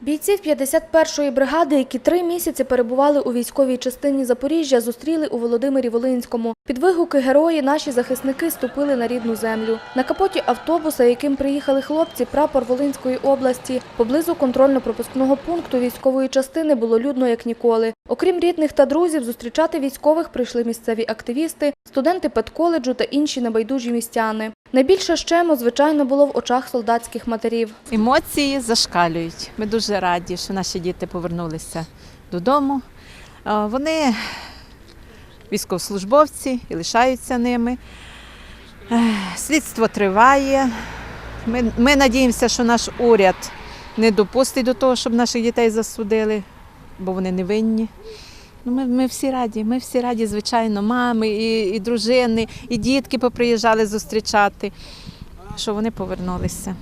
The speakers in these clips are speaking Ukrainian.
Бійців 51-ї бригади, які три місяці перебували у військовій частині Запоріжжя, зустріли у Володимирі Волинському. Під вигуки герої наші захисники ступили на рідну землю. На капоті автобуса, яким приїхали хлопці, прапор Волинської області. Поблизу контрольно-пропускного пункту військової частини було людно як ніколи. Окрім рідних та друзів, зустрічати військових прийшли місцеві активісти, студенти педколеджу та інші небайдужі містяни. Найбільше щему, звичайно, було в очах солдатських матерів. Емоції зашкалюють. Ми дуже раді, що наші діти повернулися додому. Вони військовослужбовці і лишаються ними. Слідство триває. Ми, ми надіємося, що наш уряд не допустить до того, щоб наших дітей засудили, бо вони не винні. Ну, ми, ми всі раді, ми всі раді, звичайно, мами, і, і дружини, і дітки поприїжджали зустрічати, що вони повернулися.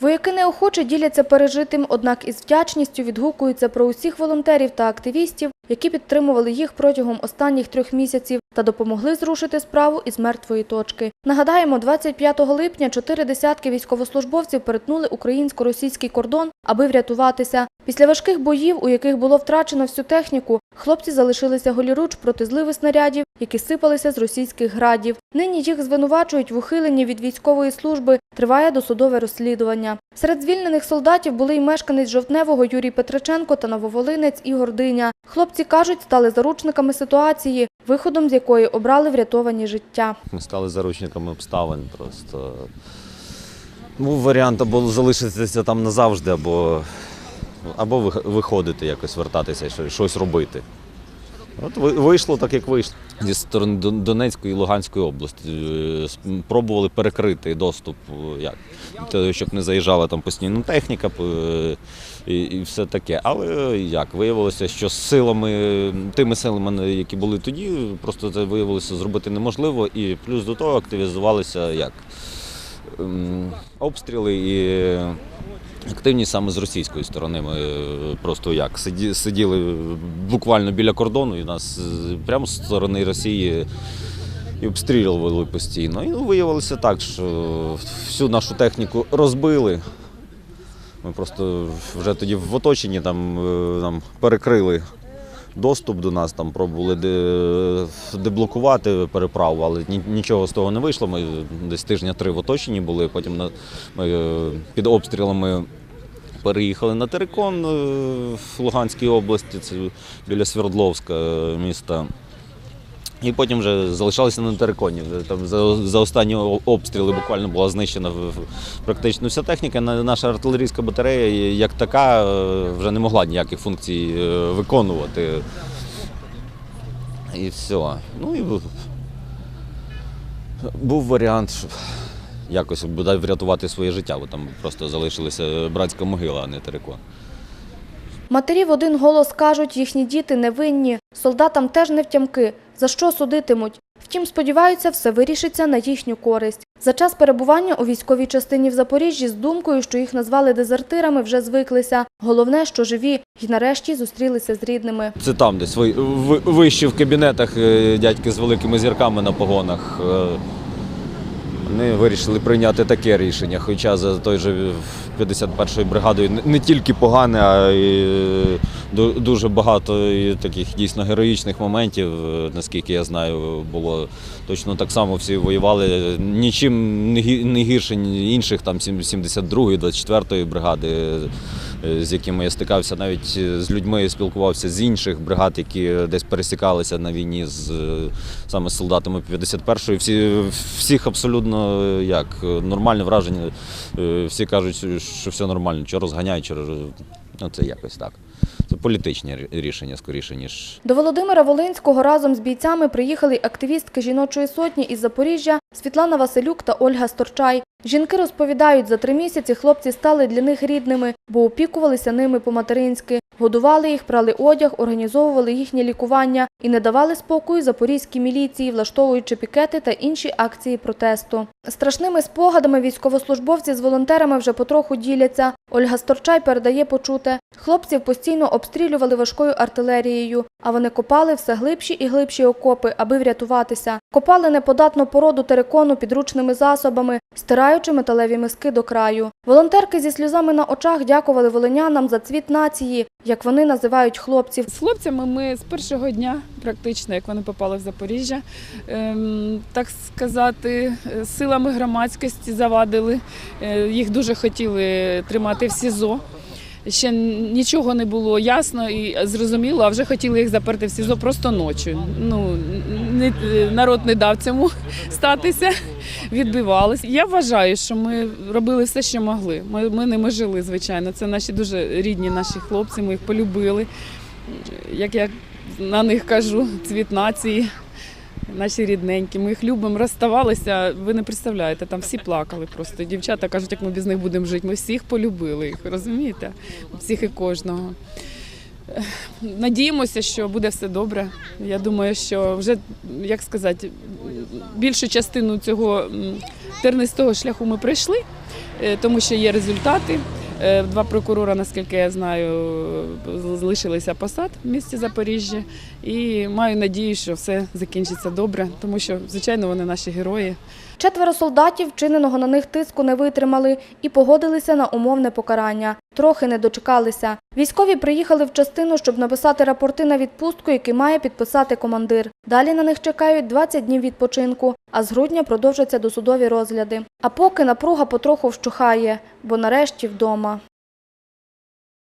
Вояки неохоче діляться пережитим, однак із вдячністю відгукуються про усіх волонтерів та активістів, які підтримували їх протягом останніх трьох місяців та допомогли зрушити справу із мертвої точки. Нагадаємо, 25 липня чотири десятки військовослужбовців перетнули українсько-російський кордон, аби врятуватися. Після важких боїв, у яких було втрачено всю техніку, хлопці залишилися голіруч проти зливи снарядів, які сипалися з російських градів. Нині їх звинувачують в ухиленні від військової служби. Триває досудове розслідування. Серед звільнених солдатів були й мешканець Жовтневого Юрій Петриченко та нововолинець Ігор Диня. Хлопці кажуть, стали заручниками ситуації, виходом з якої обрали врятовані життя. Ми стали заручниками обставин просто. Був варіант або залишитися там назавжди, або, або виходити якось, вертатися, щось робити. От вийшло так, як вийшло. Зі сторони Донецької і Луганської області е, пробували перекрити доступ, е, як, щоб не заїжджала там постійно техніка е, і, все таке. Але як виявилося, що силами, тими силами, які були тоді, просто це виявилося зробити неможливо. І плюс до того активізувалися як обстріли і активні саме з російської сторони. Ми е, просто як сиділи буквально біля кордону, і нас е, прямо з сторони Росії і обстрілювали постійно. І виявилося так, що всю нашу техніку розбили. Ми просто вже тоді в оточенні там, там нам перекрили доступ до нас, там пробували деблокувати переправу, але нічого з того не вийшло. Ми десь тижня три в оточенні були, потім ми е, під обстрілами переїхали на Терекон е, в Луганській області, це біля Свердловська е, міста. І потім вже залишалися на Тереконі. Там за, за останні обстріли буквально була знищена практично вся техніка. Наша артилерійська батарея як така е, вже не могла ніяких функцій е, виконувати. І все. Ну і бу- був варіант, щоб якось бодай врятувати своє життя, бо там просто залишилася братська могила, а не Терекон. Матері в один голос кажуть, їхні діти невинні, солдатам теж не втямки. За що судитимуть? Втім, сподіваються, все вирішиться на їхню користь. За час перебування у військовій частині в Запоріжжі з думкою, що їх назвали дезертирами, вже звиклися. Головне, що живі, і нарешті зустрілися з рідними. Це там десь ви- ви- вище в кабінетах е, дядьки з великими зірками на погонах. Вони вирішили прийняти таке рішення. Хоча за той же 51-ю бригадою не- тільки погане, а й е, дуже багато таких дійсно героїчних моментів, е, наскільки я знаю, було точно так само всі воювали. Нічим не гі- не гірше інших там 72-ї, 24-ї бригади, з якими я стикався, навіть е, з людьми спілкувався з інших бригад, які десь пересікалися на війні з е, саме з солдатами 51-ї. Всі всіх абсолютно е, як е, нормальне враження. Е, Всі кажуть, що все нормально, що розганяють, роз- ну це якось так. Це політичні рішення скоріше, ніж До Володимира Волинського разом з бійцями приїхали активістки жіночої сотні із Запоріжжя Світлана Василюк та Ольга Сторчай. Жінки розповідають, за три місяці хлопці стали для них рідними, бо опікувалися ними по-материнськи. Годували їх, прали одяг, організовували їхнє лікування і не давали спокою запорізькій міліції, влаштовуючи пікети та інші акції протесту. Страшними спогадами військовослужбовці з волонтерами вже потроху діляться. Ольга Сторчай передає почуте. Хлопців постійно обстрілювали важкою артилерією, а вони копали все глибші і глибші окопи, аби врятуватися. Копали неподатну породу терикону підручними засобами, стираючи металеві миски до краю. Волонтерки зі сльозами на очах дякували волинянам за цвіт нації, як вони називають хлопців. З хлопцями ми з першого дня, практично, як вони попали в Запоріжжя, ем, так сказати, е, силами громадськості завадили. Е, Їх дуже хотіли тримати в СІЗО. Ще нічого не було ясно і зрозуміло, а вже хотіли їх заперти в СІЗО просто ночі. Ну, не, народ не дав цьому статися, відбивались. Я вважаю, що ми робили все, що могли. Ми, ми ними жили, звичайно. Це наші дуже рідні наші хлопці, ми їх полюбили як я на них кажу, цвіт нації, наші рідненькі. Ми їх любимо, розставалися. Ви не представляєте, там всі плакали просто. Дівчата кажуть, як ми без них будемо жити. Ми всіх полюбили їх, розумієте? Всіх і кожного. Надіємося, що буде все добре. Я думаю, що вже, як сказати, більшу частину цього тернистого шляху ми пройшли, е, тому що є результати. Е, Два прокурора, наскільки я знаю, залишилися посад в місті Запоріжжя. І маю надію, що все закінчиться добре, тому що, звичайно, вони наші герої. Четверо солдатів вчиненого на них тиску не витримали і погодилися на умовне покарання. Трохи не дочекалися. Військові приїхали в частину, щоб написати рапорти на відпустку, які має підписати командир. Далі на них чекають 20 днів відпочинку, а з грудня продовжаться досудові розгляди. А поки напруга потроху вщухає, бо нарешті вдома.